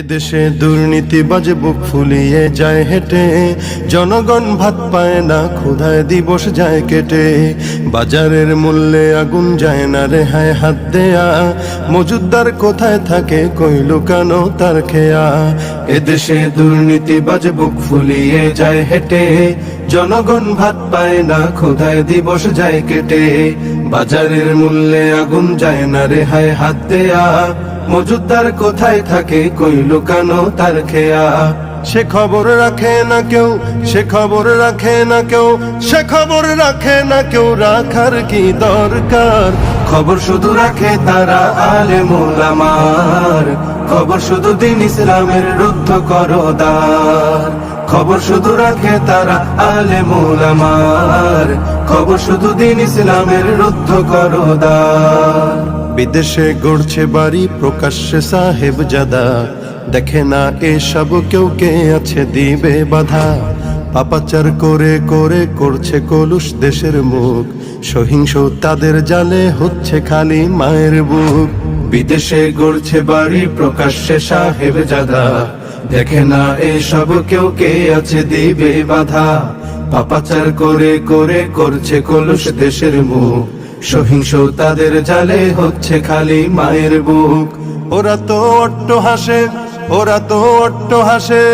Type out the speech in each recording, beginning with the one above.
এদেশে দুর্নীতি বাজে, বুক ফুলিয়ে যায় হেঁটে। জনগণ ভাত পায় না, ক্ষুধায় দিবস যায় কেটে। বাজারের মূল্যে আগুন যায় না রেহায় হাত দেয়া। মজুদ্দার কোথায় থাকে, কই লুকানো তার খেয়া। এদেশে দুর্নীতি বাজে, বুক ফুলিয়ে যায় হেঁটে। জনগণ ভাত পায় না, ক্ষুধায় দিবস যায় কেটে। বাজারের মূল্যে আগুন যায় না রেহায় হাত দেয়া। মজুদার কোথায় থাকে, কই লুকানো তার খেয়া? সে খবর রাখে না কেউ, সে খবর রাখে না কেউ, সে খবর রাখে না কেউ, রাখার কি দরকার? খবর শুধু রাখে তারা আলে মোলামার খবর শুধু দিন ইসলামের রুদ্ধ করদার। খবর শুধু রাখে তারা আলে মোলামার খবর শুধু দিন ইসলামের রুদ্ধ করদার। বিদেশে গড়ছে বাড়ি, প্রকাশ্যে সাহেব জাদা। দেখে না এসব কেউ কে আছে দিবে বাধা। পাপাচার করে করে করছে কলুষ দেশের মুখ। সহিংস তাদের জালে হচ্ছে খালি মায়ের বুক। বিদেশে গড়ছে বাড়ি, প্রকাশ্যে সাহেব জাদা। দেখে না এসব কেউ কে আছে দিবে বাধা। পাপাচার করে করে করছে কলুষ দেশের মুখ। সহিংস তাদের জালে হচ্ছে খালি মায়ের বুক। ওরা তো অট্ট হাসে ওরা তো অট্ট হাসে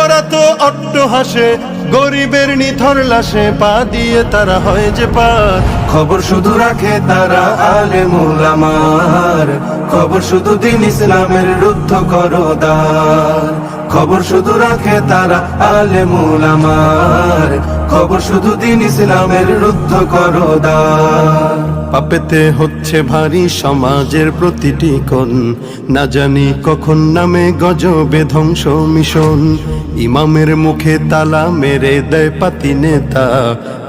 ওরা তো অট্ট হাসে। গরিবের নিথর লাশে পা দিয়ে তারা হয় যে পার খবর শুধু রাখে তারা আলে মোলামার খবর শুধু দিন ইসলামের রুদ্ধ করদার। খবর শুধু রাখে তারা আলে মোলামার খবর শুধু দিন ইসলামের রুদ্ধ করদার। পাপেতে হচ্ছে ভারী সমাজের প্রতিটি কোণ। না জানি কখন নামে গজবে ধ্বংস মিশন। ইমামের মুখে তালা মেরে দেয় পাতি নেতা।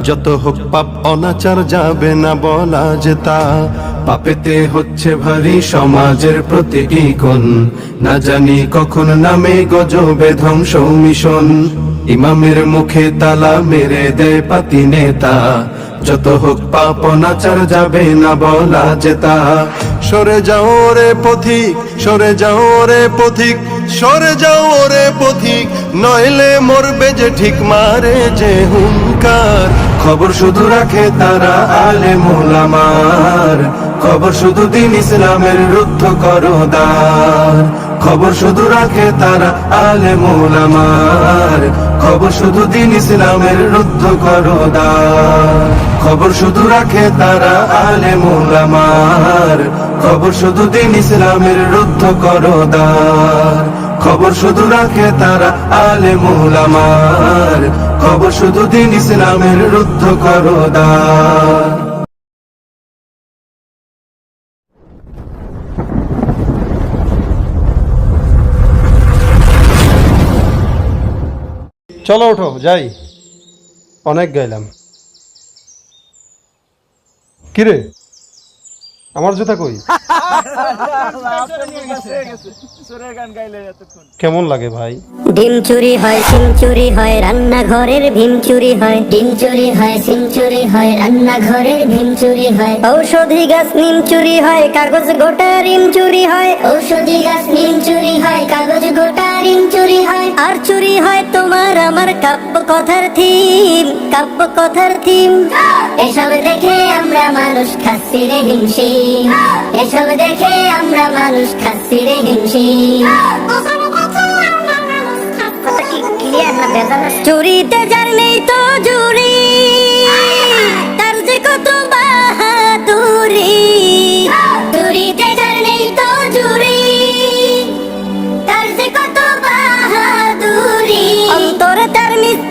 যত হোক পাপ অনাচার যাবে না বলা যে তা পাপেতে হচ্ছে ভারী সমাজের প্রতিটি কোণ। না জানি কখন নামে গজবে ধ্বংস মিশন। ইমামের মুখে তালা মেরে দেয় পাতি নেতা। যত হোক পাপ নাচার যাবে না বলা যেতা সরে যাও রে পথিক সরে যাও রে পথিক সরে যাও রে পথিক নইলে মরবে যে ঠিক মারে যে হুঙ্কার। খবর শুধু রাখে তারা আলে মোলামার খবর শুধু দিন ইসলামের রুদ্ধ করদার খবর শুধু রাখে তারা আলে মোলামার খবর শুধু দিন ইসলামের রুদ্ধ করদার। খবর শুধু রাখে তারা আলে মোলামার খবর শুধু দিন ইসলামের রুদ্ধ করদার। খবর শুধু রাখে তারা আলে মোলামার খবর শুধু দিন ইসলামের রুদ্ধ করদার। চলো ওঠো যাই। অনেক গাইলাম। কিরে? আমার জুতা কই? কেমন লাগে ভাই? ডিম চুরি হয় সিম চুরি হয় রান্নাঘরের ভীম চুরি হয়। ডিম চুরি হয় সিম চুরি হয় রান্নাঘরের ভীম চুরি হয়। ঔষধি গাছ নিম চুরি হয় কাগজ গোটা রিম চুরি হয়। ঔষধি গাছ নিম চুরি হয় কাগজ গোটা রিম চুরি হয়। আর চুরি হয় তোমার আমার কাব্য কথার থিম কাব্য কথার থিম। এসব দেখে আমরা মানুষ খাচ্ছি রে হিমশি এসব দেখে আমরা মানুষ খাচ্ছি রে হিমশি চুরিতে যার নেই তো জুরি তার যে কত বাহাদুরি। চুরিতে যার নেই তো জুরি তার যে কত বাহাদুরি। অন্তরে তার মিস্ত্রি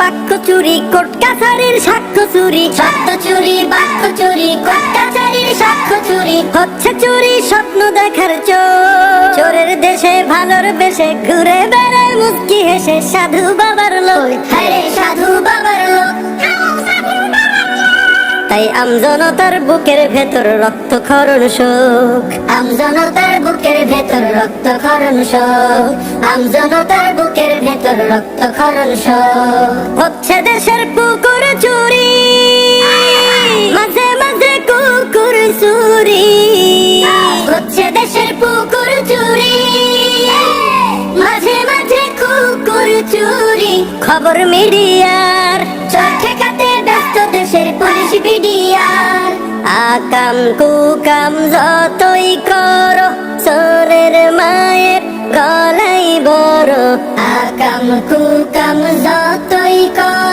বাক্য চুরি কোট কাছারির সাক্ষ্য চুরি। সত্য চুরি বাক্য চুরি কোট কাছারির সাক্ষ্য চুরি। হচ্ছে চুরি স্বপ্ন দেখার চোর। চোরের দেশে ভালোর বেশে ঘুরে বেড়ায় মুস্কি হেসে সাধু বাবার লোক। হরে তাই আমজনতার বুকের ভেতর রক্ত খরণ শোক আমজনতার বুকের ভেতর রক্ত খরণ শোক আমজনতার বুকের ভেতর রক্ত খরণ শোক। হচ্ছে দেশের পুকুর চুরি। মাঝে মাঝে কুকুর চুরি। হচ্ছে দেশের পুকুর চুরি। মাঝে মাঝে কুকুর চুরি। খবর মিডিয়ার দেশের পুলিশ বিডিয়ার আকাম কুকাম যতই কর সরের মায়ের গলাই বড় আকাম কুকাম যতই করো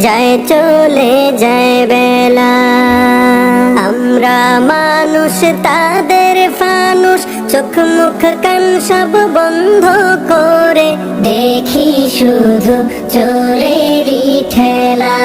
যায় চলে যায় বেলা। আমরা মানুষ, তাদের ফানুষ, চোখ মুখ কান সব বন্ধ করে দেখি শুধু চোরেরই ঠেলা।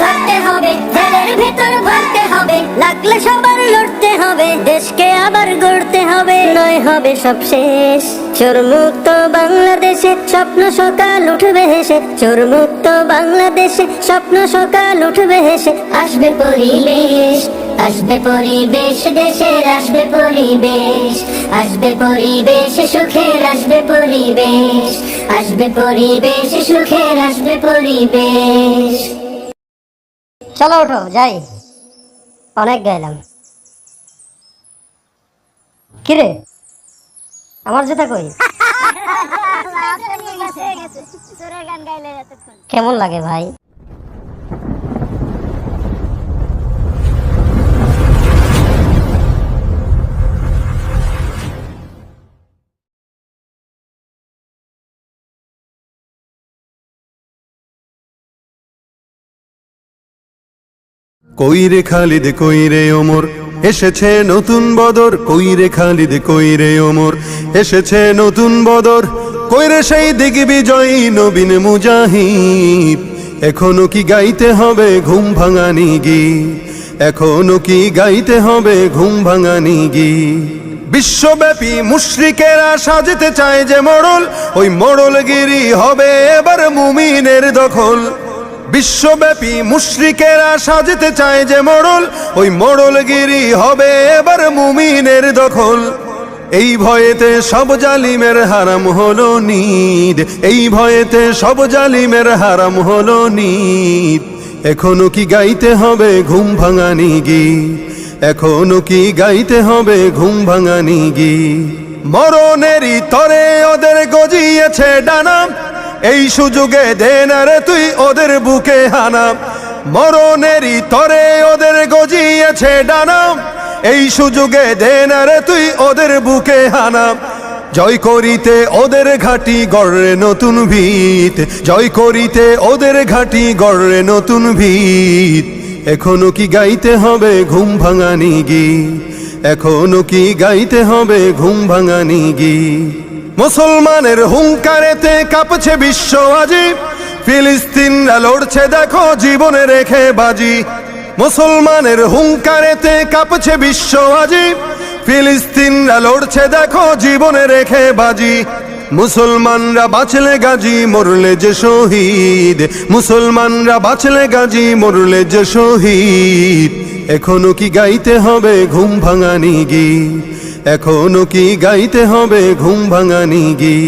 ধরতে হবে জেলের ভেতর ভরতে হবে, লাগলে সবার লড়তে হবে, দেশকে আবার গড়তে হবে। নয় হবে সব শেষ। চোর মুক্ত বাংলাদেশে স্বপ্ন সকাল উঠবে হেসে। চোর মুক্ত বাংলাদেশে স্বপ্ন সকাল উঠবে হেসে। আসবে পরিবেশ আসবে পরিবেশ, দেশের আসবে পরিবেশ। আসবে পরিবেশ, সুখের আসবে পরিবেশ। আসবে পরিবেশ, সুখের আসবে পরিবেশ। চলো ওঠো যাই। অনেক গাইলাম। কিরে? আমার জুতা কই? কেমন লাগে ভাই? কইরে খালিদ, কইরে ওমর। এসেছে নতুন বদর, কইরে খালিদ, কইরে ওমর। এসেছে নতুন বদর, কইরে সেই দিগ্বিজয়ী নবীন মুজাহিদ। এখনও কি গাইতে হবে ঘুম ভাঙানি গি এখনও কি গাইতে হবে ঘুম ভাঙানি গি বিশ্বব্যাপী মুশরিকেরা সাজতে চায় যে মোড়ল ওই মোড়লগিরি হবে এবার মুমিনের দখল। বিশ্বব্যাপী মুশরিকেরা সাজতে চায় যে মোড়ল, ওই মোড়লগিরি হবে এবার মুমিনের দখল। এই ভয়েতে সব জালিমের হারাম হলো নিদ, এই ভয়েতে সব জালিমের হারাম হলো নিদ। এখনও কি গাইতে হবে ঘুম ভাঙানি গি এখনও কি গাইতে হবে ঘুম ভাঙানি গি মরণেরই তরে ওদের গজিয়েছে ডানাম এই সুযোগে দে না রে তুই ওদের বুকে হানাম মরণেরই তরে ওদের গজিয়েছে ডানাম এই সুযোগে দে না তুই ওদের বুকে হানাম জয় করিতে ওদের ঘাটি গড়ে নতুন ভিত। জয় করিতে ওদের ঘাটি গড়ে নতুন ভিত। এখনও কি গাইতে হবে ঘুম ভাঙানি গি এখনও কি গাইতে হবে ঘুম ভাঙানি গি মুসলমানের হুঙ্কারেতে কাঁপছে বিশ্ব আজি। ফিলিস্তিনরা লড়ছে দেখো জীবনে রেখে বাজি। মুসলমানের হুঙ্কারেতে কাঁপছে বিশ্ব আজি। ফিলিস্তিনরা লড়ছে দেখো জীবনে রেখে বাজি। মুসলমানরা বাঁচলে গাজী, মরলে যে শহীদ। মুসলমানরা বাঁচলে গাজী, মরলে যে শহীদ। এখনও কি গাইতে হবে ঘুম ভাঙানি গি এখনও কি গাইতে হবে ঘুম ভাঙানি গি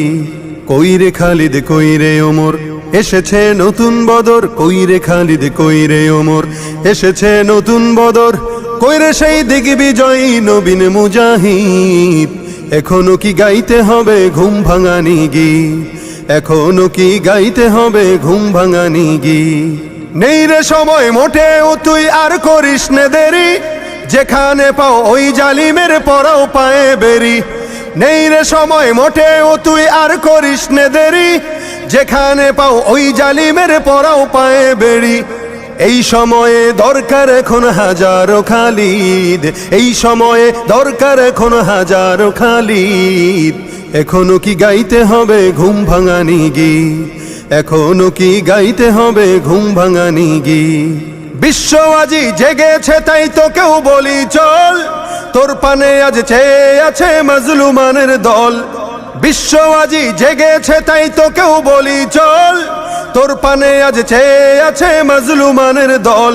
কইরে খালিদ কইরে ওমর? এসেছে নতুন বদর কইরে খালিদ কইরে ওমর? এসেছে নতুন বদর কইরে সেই দিগ্বিজয়ী নবীন মুজাহিদ? এখনও কি গাইতে হবে ঘুম ভাঙানি গি এখনও কি গাইতে হবে ঘুম ভাঙানি গি নেই রে সময়, মোটেও তুই আর করিস নে দেরি। যেখানে পাও ওই জালিমের পরাও পায়ে বেরি। নেই রে সময় মোটেও তুই আর করিস নে দেরি। যেখানে পাও ওই জালিমের পরাও পায়ে বেরি। এই সময়ে দরকার এখন হাজারো খালিদ। এই সময়ে দরকার এখন হাজারো খালিদ। এখনও কি গাইতে হবে ঘুম ভাঙানি গি? এখনও কি গাইতে হবে ঘুম ভাঙানি গীত বিশ্ব আজি জেগেছে, তাই তোকেও বলি চল। তোর পানে আজ চেয়ে আছে মাজলুমানের দল। বিশ্ব আজি জেগেছে, তাই তোকেও বলি চল। তোর পানে আজ চেয়ে আছে মাজলুমানের দল।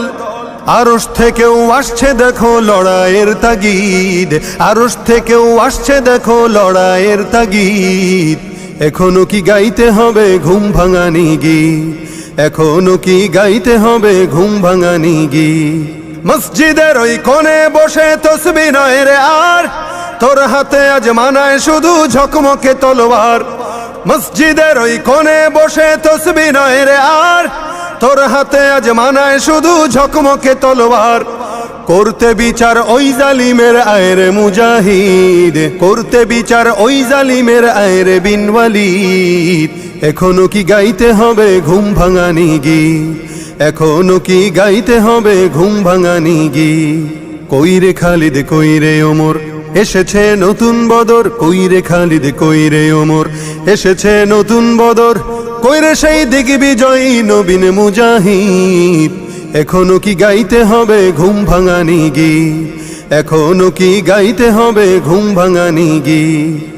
আরস থেকেও আসছে, দেখো লড়াইয়ের তাগিদ। আরস থেকেও আসছে, দেখো লড়াইয়ের তাগিদ। এখনও কি গাইতে হবে ঘুম ভাঙানি গীত? এখনও কি গাইতে হবে ঘুম ভাঙানি গীত? মসজিদের ওই কোণে বসে তসবি নয় রে আর। তোর হাতে আজ মানায় শুধু ঝকমকে তলোয়ার। মসজিদের ওই কোণে বসে তসবি নয় রে আর। তোর হাতে আজ মানায় শুধু ঝকমকে তলোয়ার। করতে বিচার ওই জালিমের আয়ের মুজাহিদ। করতে বিচার ওই জালিমের আয়ের বিনওয়ালিদ এখনও কি গাইতে হবে ঘুম ভাঙানি গি? এখনও কি গাইতে হবে ঘুম ভাঙানি গীত কইরে খালিদ কইরে ওমর? এসেছে নতুন বদর কইরে খালিদ কইরে ওমর? এসেছে নতুন বদর কইরে সেই দিগ বিজয়ী নবীন মুজাহিদ? এখনও কি গাইতে হবে ঘুম ভাঙানি গি? এখনও কি গাইতে হবে ঘুম ভাঙানি গীত